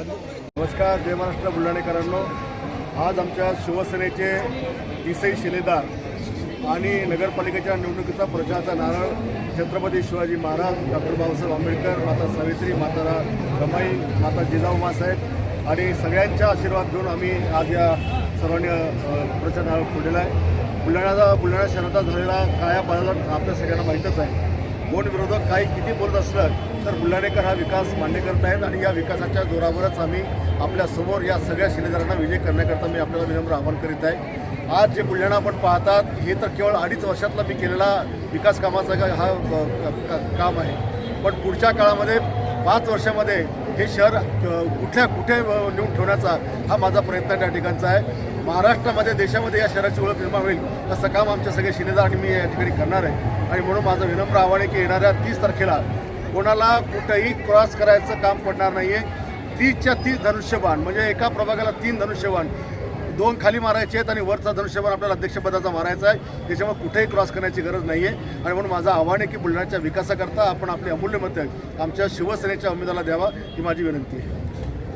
नमस्कार जय महाराष्ट्र बुलढाणेकरांनो. आज आमच्या शिवसेनेचे दिसई शिलेदार आणि नगरपालिकेच्या निवडणुकीचा प्रचाराचा नारळ छत्रपती शिवाजी महाराज डॉक्टर बाबासाहेब आंबेडकर माता सावित्री माता रमाई माता जिजाऊ मासाहेब आणि सगळ्यांचा आशीर्वाद घेऊन आम्ही आज या सर्वांनी प्रचार नारळ फोडलेला आहे. बुलढाण्याचा बुलढाणा शहराचा झालेला काळ्या पाण्याला आपल्या सगळ्यांना माहीतच आहे. कोण विरोधक काही किती बोलत असलं तर बुलढाणेकर हा विकास मान्य करत आहेत आणि या विकासाच्या जोरावरच आम्ही आपल्यासमोर या सगळ्या शिलेदारांना विजय करण्याकरता मी आपल्याला विनम्र आवाहन करीत आहे. आज जे बुलढाणा आपण पाहतात हे तर केवळ अडीच वर्षातला मी केलेला विकास कामाचा हा काम आहे. पण पुढच्या काळामध्ये पाच वर्षामध्ये हे शहर कुठल्या कुठे नेऊन ठेवण्याचा हा माझा प्रयत्न त्या ठिकाणचा आहे. महाराष्ट्रामध्ये देशामध्ये या शहराची ओळख निर्माण होईल असं काम आमच्या सगळे शिलेदार आणि मी या ठिकाणी करणार आहे. आणि म्हणून माझं विनम्र आव्हान आहे की येणाऱ्या तीस तारखेला कोणाला कुठंही क्रॉस करायचं काम पडणार नाही आहे तीसच्या तीस धनुष्यबाण म्हणजे एका प्रभागाला तीन धनुष्यबाण दोन खाली मारायचे आहेत आणि वरचा धनुष्यबाण आपल्याला अध्यक्षपदाचा मारायचा आहे. त्याच्यामुळे कुठेही क्रॉस करण्याची गरज नाही आहे आणि म्हणून माझं आव्हान आहे की बुलढाण्याच्या विकासाकरता आपण आपले अमूल्य मत आमच्या शिवसेनेच्या उमेदवाराला द्यावा ही माझी विनंती आहे.